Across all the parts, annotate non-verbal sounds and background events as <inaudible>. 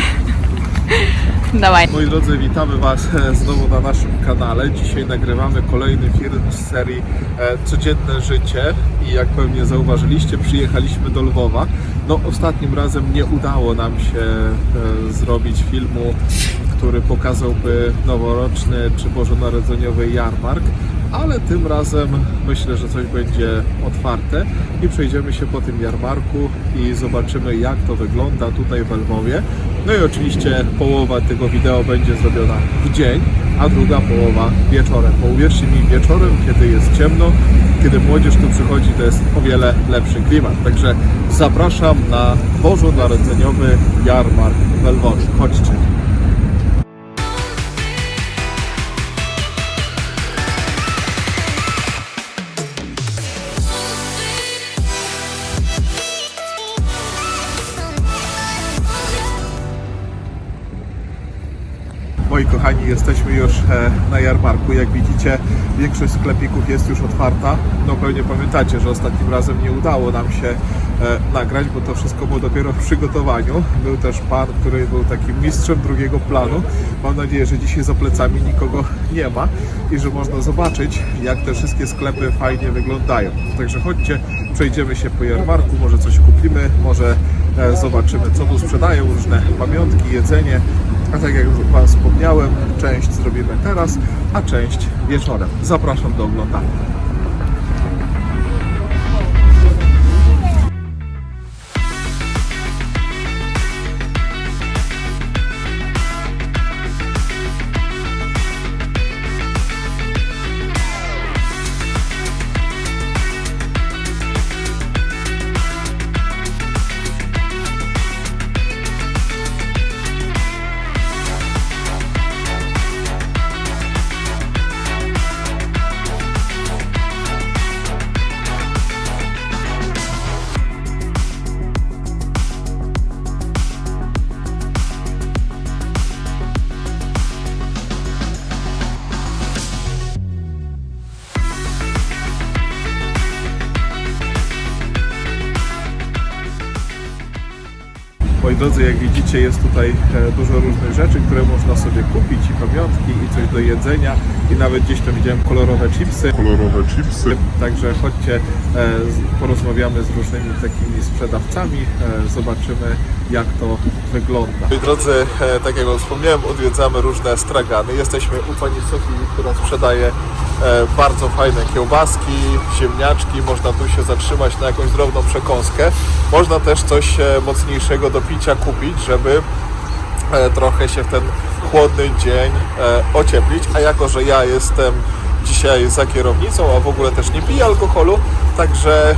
<laughs> Dawaj. Moi drodzy, witamy Was e, znowu na naszym kanale. Dzisiaj nagrywamy kolejny film z serii e, Codzienne Życie i jak pewnie zauważyliście, przyjechaliśmy do Lwowa. No, ostatnim razem nie udało nam się e, zrobić filmu, który pokazałby noworoczny czy bożonarodzeniowy jarmark, ale tym razem myślę, że coś będzie otwarte i przejdziemy się po tym jarmarku i zobaczymy jak to wygląda tutaj w Lwowie. No i oczywiście połowa tego wideo będzie zrobiona w dzień, a druga połowa wieczorem. Bo uwierzcie mi, wieczorem, kiedy jest ciemno, kiedy młodzież tu przychodzi, to jest o wiele lepszy klimat. Także zapraszam na bożonarodzeniowy jarmark w Lwowie. Chodźcie. Moi kochani, jesteśmy już e, na jarmarku. Jak widzicie, większość sklepików jest już otwarta. No pewnie pamiętacie, że ostatnim razem nie udało nam się e, nagrać, bo to wszystko było dopiero w przygotowaniu. Był też pan, który był takim mistrzem drugiego planu. Mam nadzieję, że dzisiaj za plecami nikogo nie ma i że można zobaczyć, jak te wszystkie sklepy fajnie wyglądają. Także chodźcie, przejdziemy się po jarmarku, może coś kupimy, może e, zobaczymy, co tu sprzedają, różne pamiątki, jedzenie. A tak jak Wam wspomniałem, część zrobimy teraz, a część wieczorem. Zapraszam do oglądania. Moi drodzy, jak widzicie, jest tutaj e, dużo różnych rzeczy, które można sobie kupić i pamiątki, i coś do jedzenia, i nawet gdzieś tam widziałem kolorowe chipsy. kolorowe chipsy. Także chodźcie, e, porozmawiamy z różnymi takimi sprzedawcami, e, zobaczymy jak to wygląda. Moi drodzy, tak jak wspomniałem, odwiedzamy różne stragany. Jesteśmy u pani Sofii, która sprzedaje bardzo fajne kiełbaski, ziemniaczki. Można tu się zatrzymać na jakąś drobną przekąskę. Można też coś e, mocniejszego do picia kupić, żeby e, trochę się w ten chłodny dzień e, ocieplić, a jako, że ja jestem dzisiaj za kierownicą, a w ogóle też nie piję alkoholu, także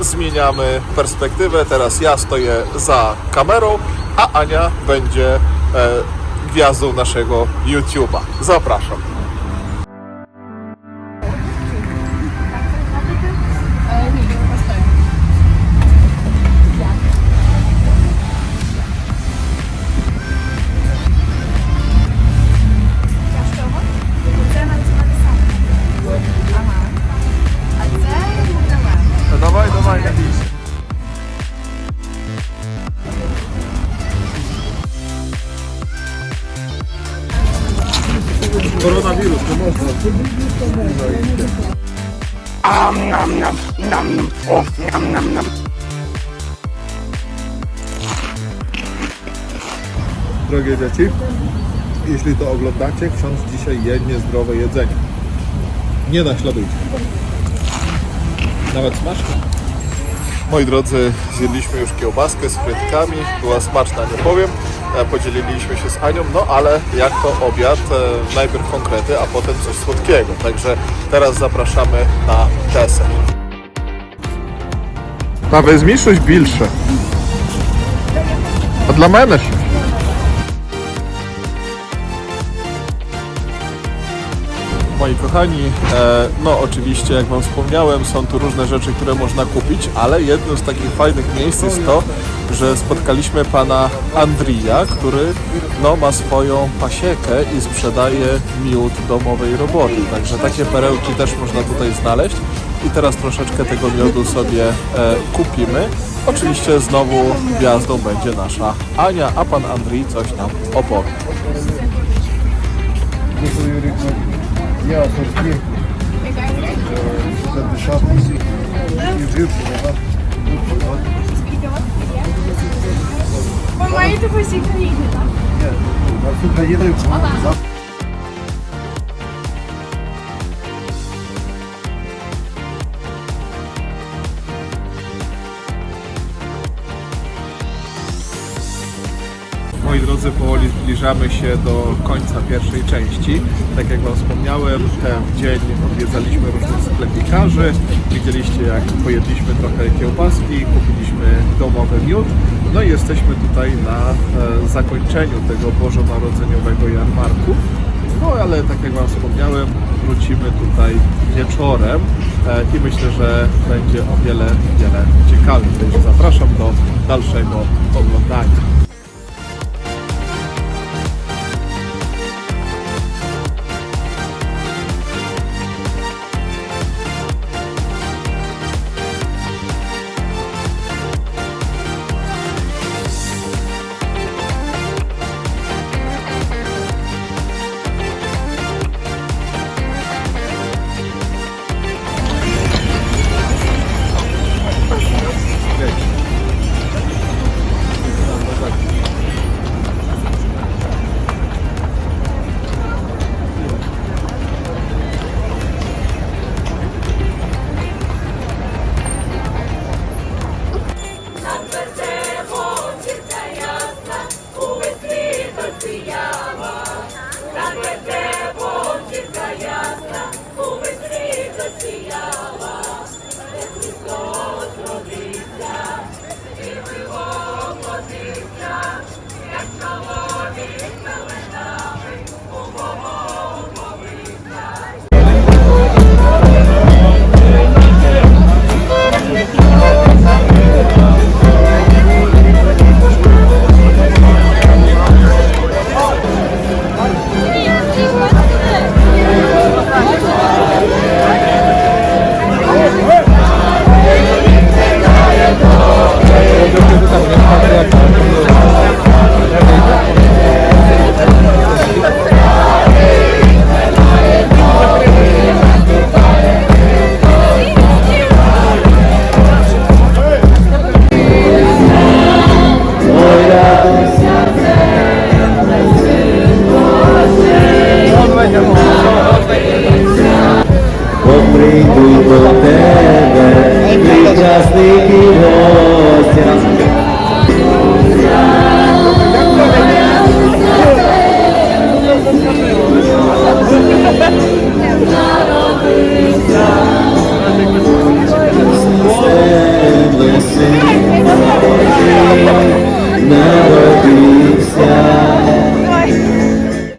e, zmieniamy perspektywę. Teraz ja stoję za kamerą, a Ania będzie e, gwiazdą naszego YouTube'a. Zapraszam. Drogie dzieci, jeśli to oglądacie, ksiądz dzisiaj je niezdrowe jedzenie. Nie naśladujcie. Nawet smaczne. Moi drodzy, zjedliśmy już kiełbaskę z frytkami, była smaczna, nie powiem. E, Podzieliliśmy się z Anią, no ale jak to obiad, e, najpierw konkrety, a potem coś słodkiego. Także teraz zapraszamy na deser. A wezmij coś bilsze. A dla mnie się. Moi kochani, e, no oczywiście jak Wam wspomniałem, są tu różne rzeczy, które można kupić, ale jednym z takich fajnych miejsc jest to, że spotkaliśmy pana Andrija, który no, ma swoją pasiekę i sprzedaje miód domowej roboty. Także takie perełki też można tutaj znaleźć. I teraz troszeczkę tego miodu sobie e, kupimy. Oczywiście znowu gwiazdą będzie nasza Ania, a pan Andrzej coś nam opowie. beautiful scenery here. Yeah, I think I hear you. Moi drodzy, powoli zbliżamy się do końca pierwszej części. Tak jak Wam wspomniałem, w dzień odwiedzaliśmy różnych sklepikarzy. Widzieliście, jak pojedliśmy trochę kiełbaski, kupiliśmy domowy miód. No i jesteśmy tutaj na e, zakończeniu tego bożonarodzeniowego jarmarku. No ale tak jak Wam wspomniałem, wrócimy tutaj wieczorem e, i myślę, że będzie o wiele, wiele ciekawiej. Zapraszam do dalszego oglądania.